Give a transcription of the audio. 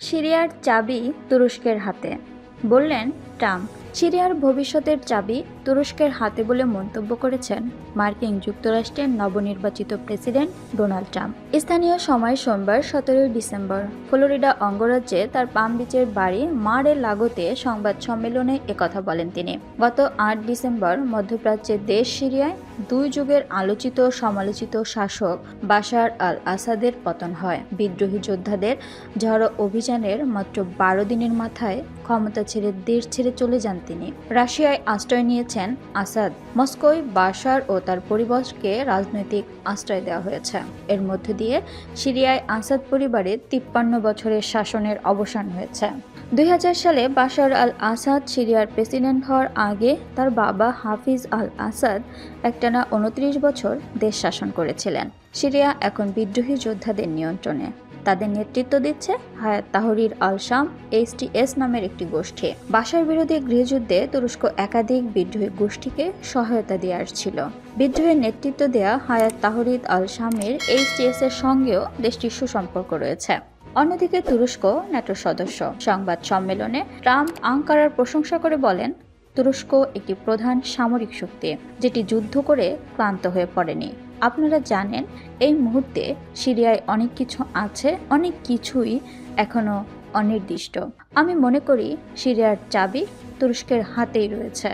সিরিয়ার চাবি তুরস্কের হাতে। বললেন ট্রাম্প, সিরিয়ার ভবিষ্যতের চাবি তুরস্কের হাতে বলে মন্তব্য করেছেন মার্কিন যুক্তরাষ্ট্রের নবনির্বাচিত প্রেসিডেন্ট ডোনাল্ড ট্রাম্প। স্থানীয় সময় সোমবার সতেরোই ডিসেম্বর, ফ্লোরিডা অঙ্গরাজ্যে তার পাম বিচের বাড়ি মারের লাগোতে সংবাদ সম্মেলনে একথা বলেন তিনি। গত আট ডিসেম্বর মধ্যপ্রাচ্যের দেশ সিরিয়ায় দুই যুগের আলোচিত সমালোচিত শাসক বাশার আল আসাদের পতন হয়। বিদ্রোহী যোদ্ধাদের ঝড়ো অভিযানের মাত্র বারো দিনের মাথায় ক্ষমতা ছেড়ে দেশ ছেড়ে চলে যান তিনি। রাশিয়ায় আশ্রয় নিয়েছেন আসাদ। মস্কোয় বাশার ও তার পরিবারকে রাজনৈতিক আশ্রয় দেওয়া হয়েছে। এর মধ্য দিয়ে সিরিয়ায় আসাদ পরিবারের তিপ্পান্ন বছরের শাসনের অবসান হয়েছে। দুই হাজার সালে বাশার আল আসাদ সিরিয়ার প্রেসিডেন্ট হওয়ার আগে তার বাবা হাফিজ আল আসাদ একটানা উনত্রিশ বছর দেশ শাসন করেছিলেন। সিরিয়া এখন বিদ্রোহী যোদ্ধাদের নিয়ন্ত্রণে। তাদের নেতৃত্ব দিচ্ছে হায়াত তাহরির আল শাম এইচটিএস নামের একটি গোষ্ঠী। বাসার বিরোধী গৃহযুদ্ধে তুরস্ক একাধিক বিদ্রোহী গোষ্ঠীকে সহায়তা দিয়ে আসছিল বিদ্রোহের নেতৃত্ব দেয়া হায়াত তাহরিদ আল শামের এইচটিএস এর সঙ্গেও দেশটির সুসম্পর্ক রয়েছে। অন্যদিকে তুরস্ক ন্যাটোর সদস্য। সংবাদ সম্মেলনে ট্রাম্প আঙ্কারার প্রশংসা করে বলেন, তুরস্ক একটি প্রধান সামরিক শক্তি, যেটি যুদ্ধ করে ক্লান্ত হয়ে পড়েনি। আপনারা জানেন, এই মুহূর্তে সিরিয়ায় অনেক কিছু আছে, অনেক কিছুই এখনও অনির্দিষ্ট। আমি মনে করি সিরিয়ার চাবি তুরস্কের হাতেই রয়েছে।